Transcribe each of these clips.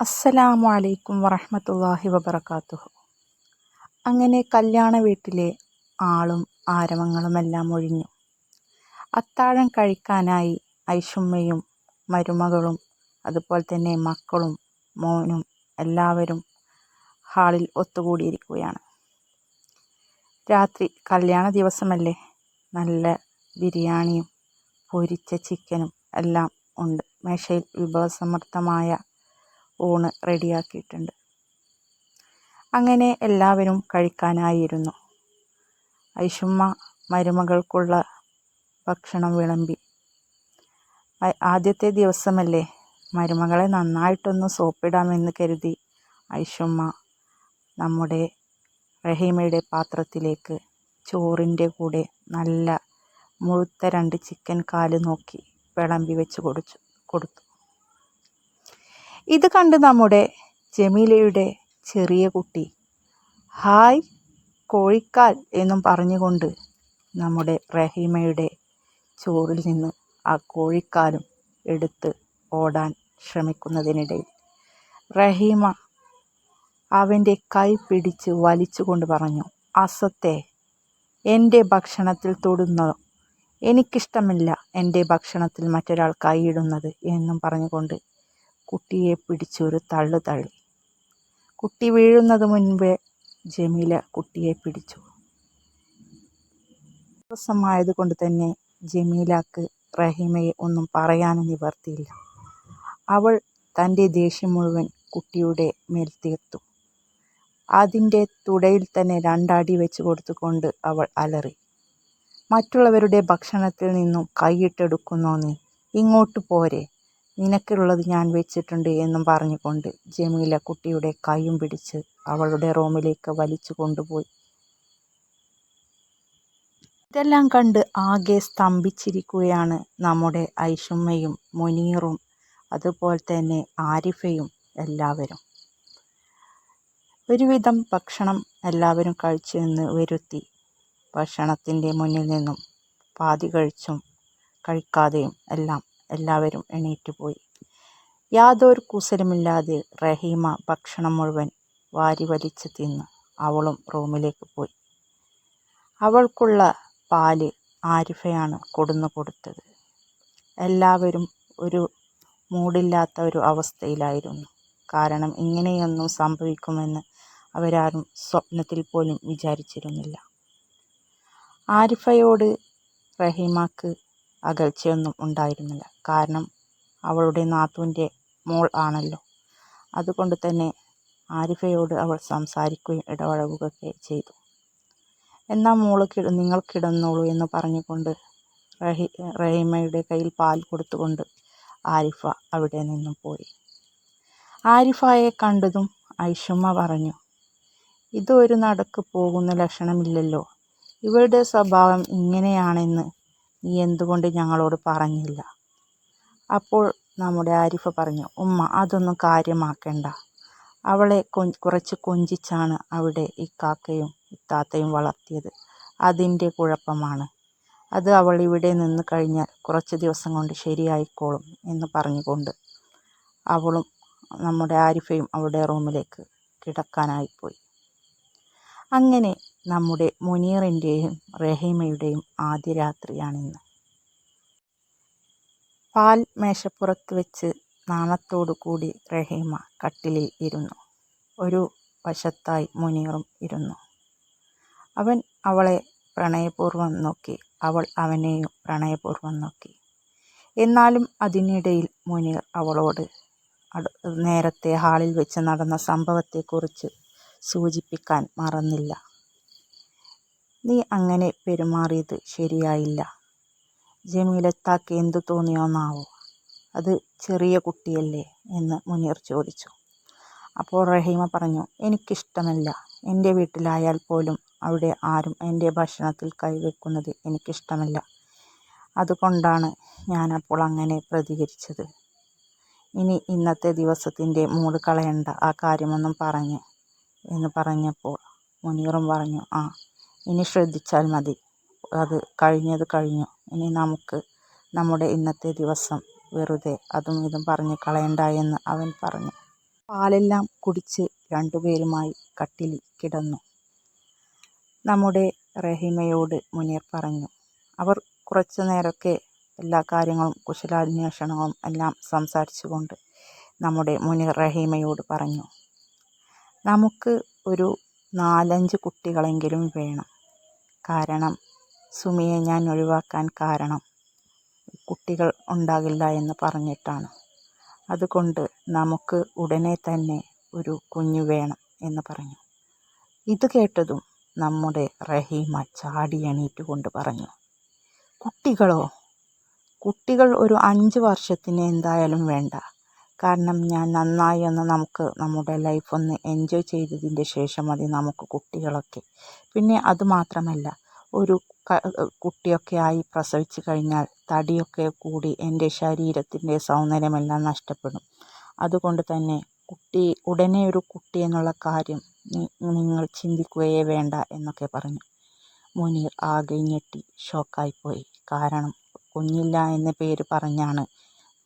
അസ്സലാമു അലൈക്കും വറഹ്മത്തുള്ളാഹി വബറകാതുഹു. അങ്ങനെ കല്യാണ വീട്ടിലെ ആളും ആരവങ്ങളുമെല്ലാം ഒഴിഞ്ഞു. അത്താഴം കഴിക്കാനായി ഐഷുമ്മയും മരുമകളും അതുപോലെ തന്നെ മക്കളും മോനും എല്ലാവരും ഹാളിൽ ഒത്തുകൂടിയിരിക്കുകയാണ്. രാത്രി കല്യാണ ദിവസമല്ലേ? നല്ല ബിരിയാണിയും പൊരിച്ച ചിക്കനും എല്ലാം ഉണ്ട്. മേശയിൽ വിഭവസമൃദ്ധമായ ഊണ് റെഡിയാക്കിയിട്ടുണ്ട്. അങ്ങനെ എല്ലാവരും കഴിക്കാനായിരുന്നു. ഐഷുമ്മ മരുമകൾക്കുള്ള ഭക്ഷണം വിളമ്പി. ആദ്യത്തെ ദിവസമല്ലേ? മരുമകളെ നന്നായിട്ടൊന്ന് സോപ്പിടാമെന്ന് കരുതി ഐഷുമ്മ നമ്മുടെ റഹീമയുടെ പാത്രത്തിലേക്ക് ചോറിന്റെ കൂടെ നല്ല മുഴുത്ത രണ്ട് ചിക്കൻ കാൽ നോക്കി വിളമ്പി വെച്ച് കൊടുത്തു കൊടുത്തു. ഇത് കണ്ട് നമ്മുടെ ജമീലയുടെ ചെറിയ കുട്ടി. ഹായ് കോഴിക്കാൽ എന്നും പറഞ്ഞുകൊണ്ട് നമ്മുടെ റഹീമയുടെ ചോറിൽ നിന്ന് ആ കോഴിക്കാലും എടുത്ത് ഓടാൻ ശ്രമിക്കുന്നതിനിടയിൽ റഹീമ അവന്റെ കൈ പിടിച്ച് വലിച്ചുകൊണ്ട് പറഞ്ഞു അസത്തെ എന്റെ ഭക്ഷണത്തിൽ തൊടുന്നോ എനിക്കിഷ്ടമില്ല എന്റെ ഭക്ഷണത്തിൽ മറ്റൊരാൾ കൈയിടുന്നത് എന്നും പറഞ്ഞുകൊണ്ട് കുട്ടിയെ പിടിച്ചൊരു തള്ളു തള്ളി. കുട്ടി വീഴുന്നത് മുൻപേ ജമീല കുട്ടിയെ പിടിച്ചു. ദിവസമായതുകൊണ്ട് തന്നെ ജമീലാക്ക് റഹീമയെ ഒന്നും പറയാനും നിവർത്തിയില്ല. അവൾ തന്റെ ദേഷ്യം മുഴുവൻ കുട്ടിയുടെ മേൽ തീർത്തു അതിന്റെ തുടയിൽ തന്നെ രണ്ടടി വെച്ച് കൊടുത്തുകൊണ്ട് അവൾ അലറി. മറ്റുള്ളവരുടെ ഭക്ഷണത്തിൽ നിന്നും കൈയിട്ടെടുക്കുന്നോ നീ? ഇങ്ങോട്ട് പോരെ. നിനക്കുള്ളത് ഞാൻ വെച്ചിട്ടുണ്ട് എന്നും പറഞ്ഞുകൊണ്ട് ജമീല കുട്ടിയുടെ കൈയും പിടിച്ച് അവളുടെ റൂമിലേക്ക് വലിച്ചു കൊണ്ടുപോയി. ഇതെല്ലാം കണ്ട് ആകെ സ്തംഭിച്ചിരിക്കുകയാണ് നമ്മുടെ ഐഷുമ്മയും മുനീറും അതുപോലെ തന്നെ ആരിഫയും എല്ലാവരും. ഒരുവിധം ഭക്ഷണം എല്ലാവരും കഴിച്ചു എന്ന് വരുത്തി. ഭക്ഷണത്തിന്റെ മുന്നിൽ നിന്നും പാതി കഴിച്ചും കഴിക്കാതെയും എല്ലാം എല്ലാവരും എണീറ്റ് പോയി. യാതൊരു കുസലുമില്ലാതെ റഹീമ ഭക്ഷണം മുഴുവൻ വാരി വലിച്ച് തിന്ന് അവളും റൂമിലേക്ക് പോയി. അവൾക്കുള്ള പാൽ ആരിഫയാണ് കൊടുന്നു കൊടുത്തത്. എല്ലാവരും ഒരു മൂടില്ലാത്ത ഒരു അവസ്ഥയിലായിരുന്നു. കാരണം ഇങ്ങനെയൊന്നും സംഭവിക്കുമെന്ന് അവരാരും സ്വപ്നത്തിൽ പോലും വിചാരിച്ചിരുന്നില്ല. ആരിഫയോട് റഹീമാക്ക് അകൽച്ചയൊന്നും ഉണ്ടായിരുന്നില്ല. കാരണം അവളുടെ നാത്തൂന്റെ മോൾ ആണല്ലോ. അതുകൊണ്ട് തന്നെ ആരിഫയോട് അവൾ സംസാരിക്കുകയും ഇടപഴകുകയൊക്കെ ചെയ്തു. എന്നാൽ മോൾ കിട നിങ്ങൾ കിടന്നോളൂ എന്ന് പറഞ്ഞുകൊണ്ട് റഹി റഹീമയുടെ കയ്യിൽ പാൽ കൊടുത്തുകൊണ്ട് ആരിഫ അവിടെ നിന്നും പോയി. ആരിഫയെ കണ്ടതും ഐഷമ്മ പറഞ്ഞു ഇതൊരു നടക്ക് പോകുന്ന ലക്ഷണമില്ലല്ലോ. ഇവളുടെ സ്വഭാവം ഇങ്ങനെയാണെന്ന് നീ എന്തുകൊണ്ട് ഞങ്ങളോട് പറഞ്ഞില്ല? അപ്പോൾ നമ്മുടെ ആരിഫ പറഞ്ഞു ഉമ്മ അതൊന്നും കാര്യമാക്കണ്ട. അവളെ കുറച്ച് കൊഞ്ചിച്ചാണ് അവിടെ കാക്കയും ഇത്താത്തയും വളർത്തിയത്. അതിന്റെ കുഴപ്പമാണ്. അത് അവൾ ഇവിടെ നിന്ന് കഴിഞ്ഞാൽ കുറച്ച് ദിവസം കൊണ്ട് ശരിയായിക്കോളും എന്ന് പറഞ്ഞുകൊണ്ട് അവളും നമ്മുടെ ആരിഫയും അവളുടെ റൂമിലേക്ക് കിടക്കാനായിപ്പോയി. അങ്ങനെ നമ്മുടെ മുനീറിന്റെയും റഹീമയുടെയും ആദ്യ രാത്രിയാണിന്ന്. പാൽ മേശപ്പുറത്ത് വെച്ച് നാണത്തോടു കൂടി റഹീമ കട്ടിലിൽ ഇരുന്നു. ഒരു വശത്തായി മുനീറും ഇരുന്നു. അവൻ അവളെ പ്രണയപൂർവം നോക്കി അവൾ അവനെയും പ്രണയപൂർവം നോക്കി. എന്നാലും അതിനിടയിൽ മുനീർ അവളോട് നേരത്തെ ഹാളിൽ വെച്ച് നടന്ന സംഭവത്തെക്കുറിച്ച് സൂചിപ്പിക്കാൻ മറന്നില്ല. നീ അങ്ങനെ പെരുമാറിയത് ശരിയായില്ല. ജമീലത്താക്ക് എന്തു തോന്നിയോന്നാവോ. അത് ചെറിയ കുട്ടിയല്ലേ എന്ന് മുനീർ ചോദിച്ചു. അപ്പോൾ റഹീമ പറഞ്ഞു എനിക്കിഷ്ടമല്ല. എന്റെ വീട്ടിലായാൽ പോലും അവിടെ ആരും എന്റെ ഭക്ഷണത്തിൽ കൈവെക്കുന്നത് എനിക്കിഷ്ടമല്ല. അതുകൊണ്ടാണ് ഞാനപ്പോൾ അങ്ങനെ പ്രതികരിച്ചത്. ഇനി ഇന്നത്തെ ദിവസത്തിന്റെ മൂട് കളയണ്ട ആ കാര്യമൊന്നും പറഞ്ഞ് എന്ന് പറഞ്ഞപ്പോൾ മുനീറും പറഞ്ഞു ആ ഇനി ശ്രദ്ധിച്ചാൽ മതി അത് കഴിഞ്ഞത് കഴിഞ്ഞു ഇനി നമുക്ക് നമ്മുടെ ഇന്നത്തെ ദിവസം വെറുതെ അതും ഇതും പറഞ്ഞ് കളയണ്ട എന്ന് അവൻ പറഞ്ഞു പാലെല്ലാം കുടിച്ച് രണ്ടുപേരുമായി കട്ടിലിൽ കിടന്നു. നമ്മുടെ റഹീമയോട് മുനീർ പറഞ്ഞു. അവർ കുറച്ചു നേരമൊക്കെ എല്ലാ കാര്യങ്ങളും കുശലാന്വേഷണങ്ങളും എല്ലാം സംസാരിച്ചുകൊണ്ട് നമ്മുടെ മുനീർ റഹീമയോട് പറഞ്ഞു. നമുക്ക് ഒരു നാലഞ്ച് കുട്ടികളെങ്കിലും വേണം. കാരണം സുമിയെ ഞാൻ ഒഴിവാക്കാൻ കാരണം കുട്ടികൾ ഉണ്ടാകില്ല എന്ന് പറഞ്ഞിട്ടാണ്. അതുകൊണ്ട് നമുക്ക് ഉടനെ തന്നെ ഒരു കുഞ്ഞ് വേണം എന്ന് പറഞ്ഞു. ഇത് കേട്ടതും നമ്മുടെ റഹീമ ചാടി എണീറ്റുകൊണ്ട് പറഞ്ഞു. കുട്ടികളോ? കുട്ടികൾ ഒരു അഞ്ച് വർഷത്തിന് എന്തായാലും വേണ്ട. കാരണം ഞാൻ നന്നായി ഒന്ന് നമുക്ക് നമ്മുടെ ലൈഫ് ഒന്ന് എൻജോയ് ചെയ്തതിന്റെ ശേഷം മതി നമുക്ക് കുട്ടികളൊക്കെ. പിന്നെ അതുമാത്രമല്ല ഒരു കുട്ടിയൊക്കെ ആയി പ്രസവിച്ച് കഴിഞ്ഞാൽ തടിയൊക്കെ കൂടി എന്റെ ശരീരത്തിന്റെ സൗന്ദര്യമെല്ലാം നഷ്ടപ്പെടും. അതുകൊണ്ട് തന്നെ കുട്ടി ഉടനെ ഒരു കുട്ടി എന്നുള്ള കാര്യം നിങ്ങൾ ചിന്തിക്കുകയേ വേണ്ട എന്നൊക്കെ പറഞ്ഞു. മുനീർ ആകെ ഞെട്ടി ഷോക്കായിപ്പോയി. കാരണം കുഞ്ഞില്ല എന്ന പേര് പറഞ്ഞാണ്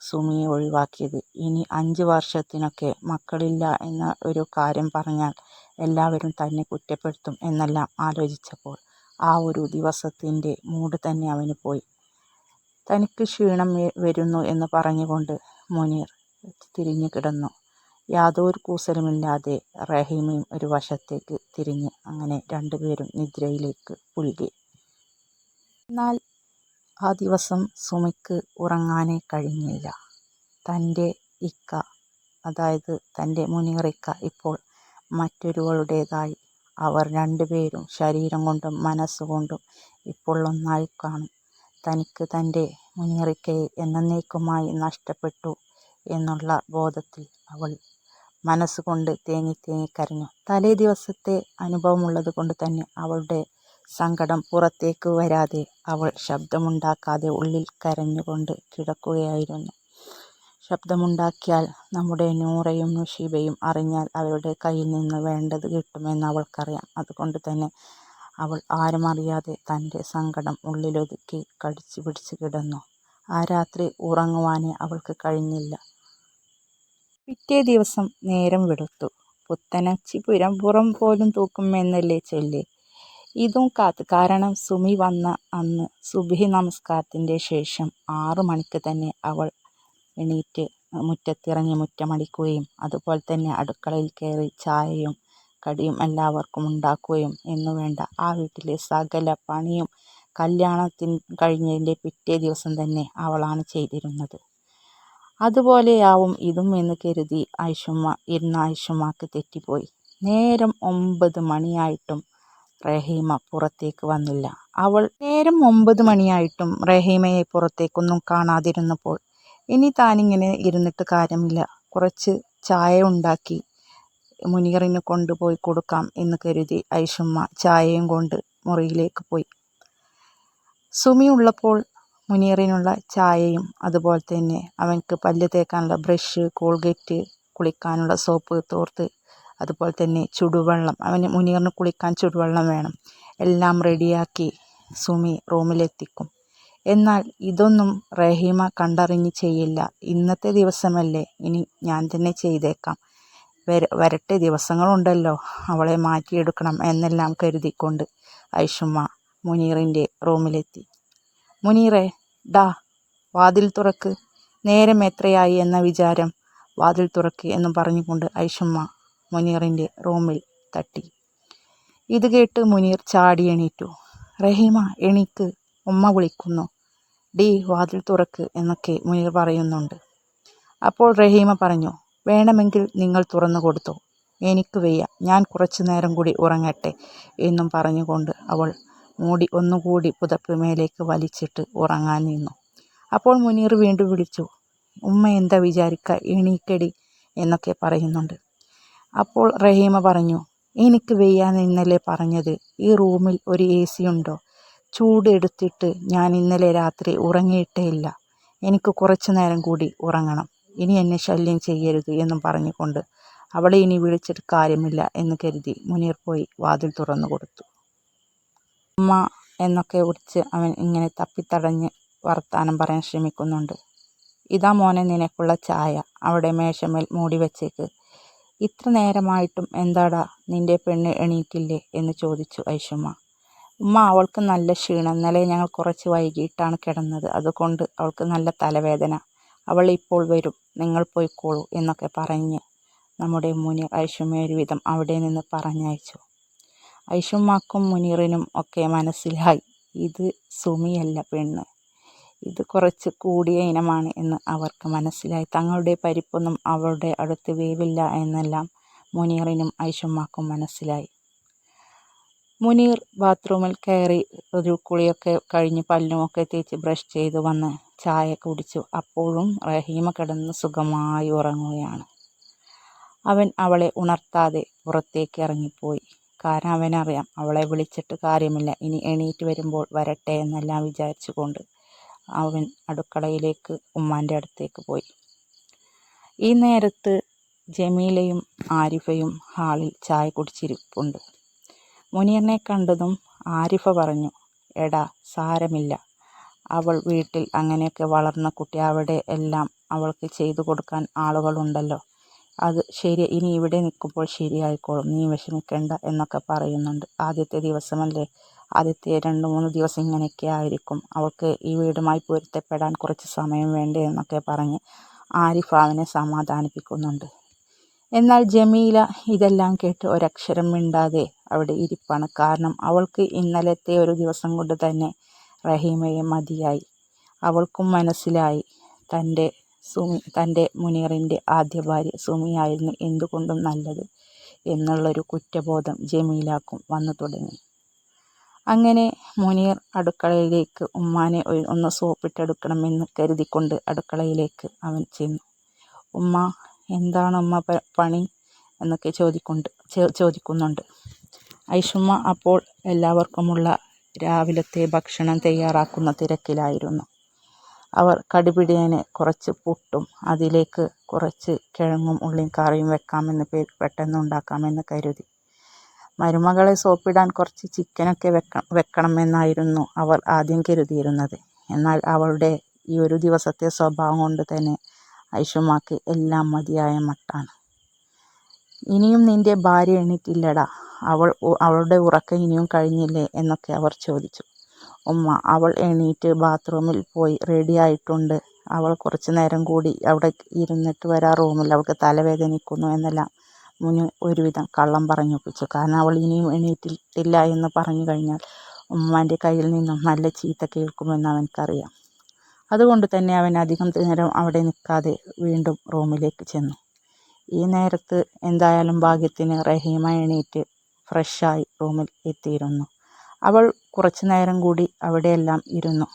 സുമിയെ ഒഴിവാക്കിയത്. ഇനി അഞ്ച് വർഷത്തിനൊക്കെ മക്കളില്ല എന്ന ഒരു കാര്യം പറഞ്ഞാൽ എല്ലാവരും തന്നെ കുറ്റപ്പെടുത്തും എന്നെല്ലാം ആലോചിച്ചപ്പോൾ ആ ഒരു ദിവസത്തിന്റെ മൂട് തന്നെ അവന് പോയി. തനിക്ക് ക്ഷീണം വരുന്നു എന്ന് പറഞ്ഞുകൊണ്ട് മുനീർ തിരിഞ്ഞു കിടന്നു. യാതൊരു കൂസലുമില്ലാതെ റഹീമയും ഒരു വശത്തേക്ക് തിരിഞ്ഞ് അങ്ങനെ രണ്ടുപേരും നിദ്രയിലേക്ക് പുൽകി. എന്നാൽ ആ ദിവസം സുമിക്ക് ഉറങ്ങാനേ കഴിഞ്ഞില്ല. തന്റെ ഇക്ക അതായത് തന്റെ മുനീറിക്ക ഇപ്പോൾ മറ്റൊരുവളുടേതായി. അവർ രണ്ടുപേരും ശരീരം കൊണ്ടും മനസ്സുകൊണ്ടും ഇപ്പോൾ ഒന്നായി കാണും. തനിക്ക് തന്റെ മുനീറിക്കയെ എന്നേക്കുമായി നഷ്ടപ്പെട്ടു എന്നുള്ള ബോധത്തിൽ അവൾ മനസ്സുകൊണ്ട് തേങ്ങി തേങ്ങി കരഞ്ഞു. തലേ ദിവസത്തെ അനുഭവമുള്ളത് കൊണ്ട് തന്നെ അവളുടെ സങ്കടം പുറത്തേക്ക് വരാതെ അവൾ ശബ്ദമുണ്ടാക്കാതെ ഉള്ളിൽ കരഞ്ഞുകൊണ്ട് കിടക്കുകയായിരുന്നു. ശബ്ദമുണ്ടാക്കിയാൽ നമ്മുടെ നൂറയും നുഷീബയും അറിഞ്ഞാൽ അവരുടെ കയ്യിൽ നിന്ന് വേണ്ടത് കിട്ടുമെന്ന് അവൾക്കറിയാം. അതുകൊണ്ട് തന്നെ അവൾ ആരും അറിയാതെ തന്റെ സങ്കടം ഉള്ളിലൊതുക്കി കടിച്ചു പിടിച്ച് കിടന്നു. ആ രാത്രി ഉറങ്ങുവാനേ അവൾക്ക് കഴിഞ്ഞില്ല. പിറ്റേ ദിവസം നേരം വെളുത്തു. പുത്തനച്ചി പുരം പോലും തൂക്കുമെന്നല്ലേ ചൊല്ല്. ഇതും കാത്ത്. കാരണം സുമി വന്ന അന്ന് സുബി നമസ്കാരത്തിന്റെ ശേഷം ആറു മണിക്ക് തന്നെ അവൾ എണീറ്റ് മുറ്റത്തിറങ്ങി മുറ്റമടിക്കുകയും അതുപോലെ തന്നെ അടുക്കളയിൽ കയറി ചായയും കടിയും എല്ലാവർക്കും ഉണ്ടാക്കുകയും എന്നുവേണ്ട ആ വീട്ടിലെ സകല പണിയും കല്യാണത്തിന് കഴിഞ്ഞതിന്റെ പിറ്റേ ദിവസം തന്നെ അവളാണ് ചെയ്തിരുന്നത്. അതുപോലെയാവും ഇതും എന്ന് കരുതി ഐഷുമ്മ ഇരുന്ന ഐഷുമ്മക്ക് തെറ്റിപ്പോയി. നേരം ഒമ്പത് മണിയായിട്ടും റഹീമ പുറത്തേക്ക് വന്നില്ല. അവൾ നേരം ഒമ്പത് മണിയായിട്ടും റഹീമയെ പുറത്തേക്കൊന്നും കാണാതിരുന്നപ്പോൾ ഇനി താനിങ്ങനെ ഇരുന്നിട്ട് കാര്യമില്ല. കുറച്ച് ചായ ഉണ്ടാക്കി മുനീറിന് കൊണ്ടുപോയി കൊടുക്കാം എന്ന് കരുതി ഐഷുമ്മ ചായയും കൊണ്ട് മുറിയിലേക്ക് പോയി. സുമി ഉള്ളപ്പോൾ മുനീറിനുള്ള ചായയും അതുപോലെ തന്നെ അവൻക്ക് പല്ല് തേക്കാനുള്ള ബ്രഷ്, കോൾഗേറ്റ്, കുളിക്കാനുള്ള സോപ്പ്, തോർത്ത് അതുപോലെ തന്നെ ചുടുവെള്ളം അവന് മുനീറിന് കുളിക്കാൻ ചുടുവെള്ളം വേണം. എല്ലാം റെഡിയാക്കി സുമി റൂമിലെത്തിക്കും. എന്നാൽ ഇതൊന്നും റഹീമ കണ്ടറിഞ്ഞ് ചെയ്യില്ല. ഇന്നത്തെ ദിവസമല്ലേ ഇനി ഞാൻ തന്നെ ചെയ്തേക്കാം. വര വരട്ടെ ദിവസങ്ങളുണ്ടല്ലോ അവളെ മാറ്റിയെടുക്കണം എന്നെല്ലാം കരുതിക്കൊണ്ട് ഐഷുമ്മ മുനീറിന്റെ റൂമിലെത്തി. മുനീറെ ഡാ വാതിൽ തുറക്ക്. നേരം എത്രയായി എന്ന വിചാരം വാതിൽ തുറക്ക് എന്നും പറഞ്ഞുകൊണ്ട് ഐഷുമ്മ മുനീറിന്റെ റൂമിൽ തട്ടി. ഇത് കേട്ട് മുനീർ ചാടി എണീറ്റു. റഹീമ എണീക്ക് ഉമ്മ വിളിക്കുന്നു. ഡീ വാതിൽ തുറക്ക് എന്നൊക്കെ മുനീർ പറയുന്നുണ്ട്. അപ്പോൾ റഹീമ പറഞ്ഞു വേണമെങ്കിൽ നിങ്ങൾ തുറന്നു കൊടുത്തു എനിക്ക് വയ്യ. ഞാൻ കുറച്ചു നേരം കൂടി ഉറങ്ങട്ടെ എന്നും പറഞ്ഞുകൊണ്ട് അവൾ മൂടി ഒന്നുകൂടി പുതപ്പ് മേലേക്ക് വലിച്ചിട്ട് ഉറങ്ങാൻ നിന്നു. അപ്പോൾ മുനീർ വീണ്ടും വിളിച്ചു. ഉമ്മ എന്താ വിചാരിക്കുക എണീക്കടി എന്നൊക്കെ പറയുന്നുണ്ട്. അപ്പോൾ റഹീമ പറഞ്ഞു എനിക്ക് വെയ്യാൻ ഇന്നലെ പറഞ്ഞത്. ഈ റൂമിൽ ഒരു എ സി ഉണ്ടോ? ചൂട് എടുത്തിട്ട് ഞാൻ ഇന്നലെ രാത്രി ഉറങ്ങിയിട്ടേയില്ല. എനിക്ക് കുറച്ചു നേരം കൂടി ഉറങ്ങണം. ഇനി എന്നെ ശല്യം ചെയ്യരുത് എന്നും പറഞ്ഞുകൊണ്ട് അവളെ ഇനി വിളിച്ചിട്ട് കാര്യമില്ല എന്ന് കരുതി മുനീർ പോയി വാതിൽ തുറന്നു കൊടുത്തു. അമ്മ എന്നൊക്കെ വിളിച്ച് അവൻ ഇങ്ങനെ തപ്പിത്തടഞ്ഞ് വർത്താനം പറയാൻ ശ്രമിക്കുന്നുണ്ട്. ഇതാ മോനെ നിനക്കുള്ള ചായ. അവിടെ മേശമേൽ മൂടി വെച്ചേക്ക്. ഇത്ര നേരമായിട്ടും എന്താടാ നിന്റെ പെണ്ണ് എണീറ്റില്ലേ എന്ന് ചോദിച്ചു ഐഷുമ്മ. ഉമ്മ അവൾക്ക് നല്ല ക്ഷീണം. ഇന്നലെ ഞങ്ങൾ കുറച്ച് വൈകിട്ടാണ് കിടന്നത്. അതുകൊണ്ട് അവൾക്ക് നല്ല തലവേദന. അവൾ ഇപ്പോൾ വരും. നിങ്ങൾ പോയിക്കോളൂ എന്നൊക്കെ പറഞ്ഞ് നമ്മുടെ മുനീർ ഐഷുമ്മ ഒരുവിധം അവിടെ നിന്ന് പറഞ്ഞയച്ചു. ഐഷുമ്മക്കും മുനീറിനും ഒക്കെ മനസ്സിലായി. ഇത് സുമിയല്ല പെണ്ണ്. ഇത് കുറച്ച് കൂടിയ ഇനമാണ് എന്ന് അവർക്ക് മനസ്സിലായി. തങ്ങളുടെ പരിപ്പൊന്നും അവളുടെ അടുത്ത് വേവില്ല എന്നെല്ലാം മുനീറിനും ഐഷമ്മാക്കും മനസ്സിലായി. മുനീർ ബാത്റൂമിൽ കയറി ഒരു കുളിയൊക്കെ കഴിഞ്ഞ് പല്ലുമൊക്കെ തേച്ച് ബ്രഷ് ചെയ്ത് വന്ന് ചായ കുടിച്ചു. അപ്പോഴും റഹീമ കിടന്ന് സുഖമായി ഉറങ്ങുകയാണ്. അവൻ അവളെ ഉണർത്താതെ പുറത്തേക്ക് ഇറങ്ങിപ്പോയി. കാരണം അവനറിയാം അവളെ വിളിച്ചിട്ട് കാര്യമില്ല. ഇനി എണീറ്റ് വരുമ്പോൾ വരട്ടെ എന്നെല്ലാം വിചാരിച്ചുകൊണ്ട് അവൻ അടുക്കളയിലേക്ക് ഉമ്മാന്റെ അടുത്തേക്ക് പോയി. ഈ നേരത്ത് ജമീലയും ആരിഫയും ഹാളിൽ ചായ കുടിച്ചിരിപ്പുണ്ട്. മുനീറിനെ കണ്ടതും ആരിഫ പറഞ്ഞു എടാ സാരമില്ല. അവൾ വീട്ടിൽ അങ്ങനെയൊക്കെ വളർന്ന കുട്ടി അവിടെ എല്ലാം അവൾക്ക് ചെയ്തു കൊടുക്കാൻ ആളുകളുണ്ടല്ലോ. അത് ശരി ഇനി ഇവിടെ നിൽക്കുമ്പോൾ ശരിയായിക്കോളും. നീ വിഷമിക്കേണ്ട എന്നൊക്കെ പറയുന്നുണ്ട്. ആദ്യത്തെ ദിവസമല്ലേ ആദ്യത്തെ രണ്ട് മൂന്ന് ദിവസം ഇങ്ങനെയൊക്കെ ആയിരിക്കും. അവൾക്ക് ഈ വീടുമായി പൊരുത്തപ്പെടാൻ കുറച്ച് സമയം വേണ്ടേ എന്നൊക്കെ പറഞ്ഞ് ആരിഫ് അവനെ സമാധാനിപ്പിക്കുന്നുണ്ട്. എന്നാൽ ജമീല ഇതെല്ലാം കേട്ട് ഒരക്ഷരം മിണ്ടാതെ അവിടെ ഇരിപ്പാണ്. കാരണം അവൾക്ക് ഇന്നലത്തെ ഒരു ദിവസം കൊണ്ട് തന്നെ റഹീമയെ മതിയായി. അവൾക്കും മനസ്സിലായി തന്റെ സുമി തന്റെ മുനീറിന്റെ ആദ്യ ഭാര്യ സുമിയായിരുന്നു എന്തുകൊണ്ടും നല്ലത് എന്നുള്ളൊരു കുറ്റബോധം ജമീലാക്കും വന്നു തുടങ്ങി. അങ്ങനെ മുനീർ അടുക്കളയിലേക്ക് ഉമ്മാനെ ഒന്ന് സോപ്പിട്ടെടുക്കണമെന്ന് കരുതിക്കൊണ്ട് അടുക്കളയിലേക്ക് അവൻ ചെന്നു. ഉമ്മ എന്താണ് ഉമ്മ പണി? എന്നൊക്കെ ചോദിക്കൊണ്ട് ചോദിക്കുന്നുണ്ട്. ഐഷുമ്മ അപ്പോൾ എല്ലാവർക്കുമുള്ള രാവിലത്തെ ഭക്ഷണം തയ്യാറാക്കുന്ന തിരക്കിലായിരുന്നു. അവർ കടുപിടിയന് കുറച്ച് പുട്ടും അതിലേക്ക് കുറച്ച് കിഴങ്ങും ഉള്ളിയും കറിയും വെക്കാമെന്ന് പെട്ടെന്ന് ഉണ്ടാക്കാമെന്ന് കരുതി. മരുമകളെ സോപ്പിടാൻ കുറച്ച് ചിക്കനൊക്കെ വെക്ക വെക്കണമെന്നായിരുന്നു അവർ ആദ്യം കരുതിയിരുന്നത്. എന്നാൽ അവളുടെ ഈ ഒരു ദിവസത്തെ സ്വഭാവം കൊണ്ട് തന്നെ ഐഷുമാക്ക് എല്ലാം മതിയായ മട്ടാണ്. ഇനിയും നിന്റെ ഭാര്യ എണീറ്റില്ലടാ. അവൾ അവളുടെ ഉറക്കം ഇനിയും കഴിഞ്ഞില്ലേ? എന്നൊക്കെ അവർ ചോദിച്ചു. ഉമ്മ അവൾ എണീറ്റ് ബാത്റൂമിൽ പോയി റെഡിയായിട്ടുണ്ട് അവൾ കുറച്ച് നേരം കൂടി അവിടെ ഇരുന്നിട്ട് വരാം. റൂമിൽ അവൾക്ക് തലവേദനിക്കുന്നു എന്നെല്ലാം മുന് ഒരുവിധം കള്ളം പറഞ്ഞൊപ്പിച്ചു കാരണം അവൾ ഇനിയും എണീറ്റിട്ടില്ല എന്ന് പറഞ്ഞു കഴിഞ്ഞാൽ ഉമ്മാന്റെ കയ്യിൽ നിന്നും നല്ല ചീത്ത കേൾക്കുമെന്ന് അവനക്കറിയാം. അതുകൊണ്ട് തന്നെ അവൻ അധികം നേരം അവിടെ നിൽക്കാതെ വീണ്ടും റൂമിലേക്ക് ചെന്നു. ഈ നേരത്ത് എന്തായാലും ഭാഗ്യത്തിന് റഹീമ എണീറ്റ് ഫ്രഷായി റൂമിൽ എത്തിയിരുന്നു. അവൾ കുറച്ചു നേരം കൂടി അവിടെയെല്ലാം ഇരുന്നു.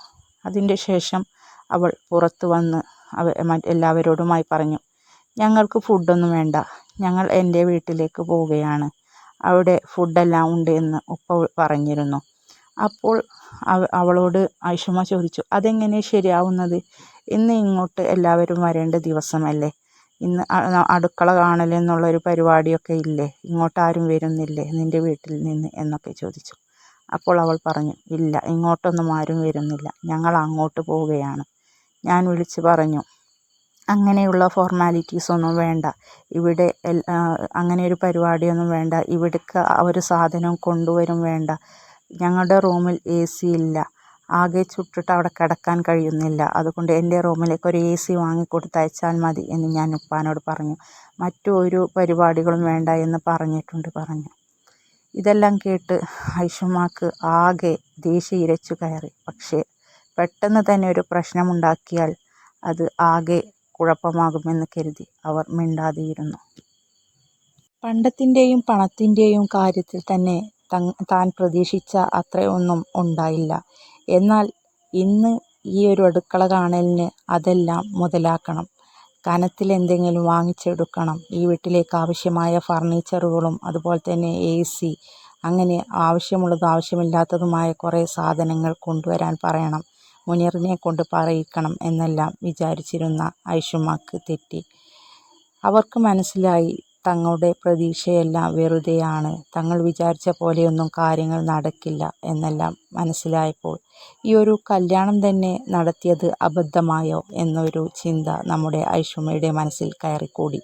അതിന്റെ ശേഷം അവൾ പുറത്തു വന്ന് അവ എല്ലാവരോടുമായി പറഞ്ഞു ഞങ്ങൾക്ക് ഫുഡൊന്നും വേണ്ട. ഞങ്ങൾ എന്റെ വീട്ടിലേക്ക് പോവുകയാണ്. അവിടെ ഫുഡെല്ലാം ഉണ്ട് എന്ന് ഉപ്പ പറഞ്ഞിരുന്നു. അപ്പോൾ അവളോട് ഐഷുമ്മ ചോദിച്ചു അതെങ്ങനെ ശരിയാവുന്നത്? ഇന്ന് ഇങ്ങോട്ട് എല്ലാവരും വരേണ്ട ദിവസമല്ലേ? ഇന്ന് അടുക്കള കാണൽ എന്നുള്ളൊരു പരിപാടിയൊക്കെ ഇല്ലേ? ഇങ്ങോട്ട് ആരും വരുന്നില്ലേ? നിന്റെ വീട്ടിൽ നിന്ന്? എന്നൊക്കെ ചോദിച്ചു. അപ്പോൾ അവൾ പറഞ്ഞു ഇല്ല ഇങ്ങോട്ടൊന്നും ആരും വരുന്നില്ല. ഞങ്ങൾ അങ്ങോട്ട് പോവുകയാണ്. ഞാൻ വിളിച്ചു പറഞ്ഞു അങ്ങനെയുള്ള ഫോർമാലിറ്റീസ് ഒന്നും വേണ്ട. ഇവിടെ അങ്ങനെ ഒരു പരിപാടിയൊന്നും വേണ്ട. ഇവിടേക്ക് ഒരു സാധനം കൊണ്ടുവരും വേണ്ട. ഞങ്ങളുടെ റൂമിൽ എ സി ഇല്ല. ആകെ ചുട്ടിട്ട് അവിടെ കിടക്കാൻ കഴിയുന്നില്ല. അതുകൊണ്ട് എന്റെ റൂമിലേക്ക് ഒരു എ സി വാങ്ങിക്കൊടുത്തയച്ചാൽ മതി എന്ന് ഞാൻ ഉപ്പാനോട് പറഞ്ഞു. മറ്റൊരു പരിപാടികളും വേണ്ട എന്ന് പറഞ്ഞിട്ടുണ്ട് പറഞ്ഞു. ഇതെല്ലാം കേട്ട് ഐഷുമാക്ക് ആകെ ദേഷ്യം ഇരച്ചു കയറി. പക്ഷേ പെട്ടെന്ന് തന്നെ ഒരു പ്രശ്നമുണ്ടാക്കിയാൽ അത് ആകെ കുഴപ്പമാകുമെന്ന് കരുതി അവർ മിണ്ടാതെയിരുന്നു പണ്ടത്തിന്റെയും പണത്തിന്റെയും കാര്യത്തിൽ തന്നെ താൻ പ്രതീക്ഷിച്ച അത്രയൊന്നും ഉണ്ടായില്ല. എന്നാൽ ഇന്ന് ഈ ഒരു അടുക്കള കാണലിന് അതെല്ലാം മുതലാക്കണം. കനത്തിൽ എന്തെങ്കിലും വാങ്ങിച്ചെടുക്കണം. ഈ വീട്ടിലേക്ക് ആവശ്യമായ ഫർണിച്ചറുകളും അതുപോലെ തന്നെ എ സി അങ്ങനെ ആവശ്യമുള്ളതും ആവശ്യമില്ലാത്തതുമായ കുറേ സാധനങ്ങൾ കൊണ്ടുവരാൻ പറയണം. മുനീറിനെ കൊണ്ട് പറയിക്കണം എന്നെല്ലാം വിചാരിച്ചിരുന്ന ഐഷുമാക്ക് തെറ്റി. അവർക്ക് മനസ്സിലായി തങ്ങളുടെ പ്രതീക്ഷയെല്ലാം വെറുതെയാണ്. തങ്ങൾ വിചാരിച്ച പോലെയൊന്നും കാര്യങ്ങൾ നടക്കില്ല എന്നെല്ലാം മനസ്സിലായപ്പോൾ ഈ ഒരു കല്യാണം തന്നെ നടത്തിയത് അബദ്ധമായോ? എന്നൊരു ചിന്ത നമ്മുടെ ഐഷുമയുടെ മനസ്സിൽ കയറിക്കൂടി.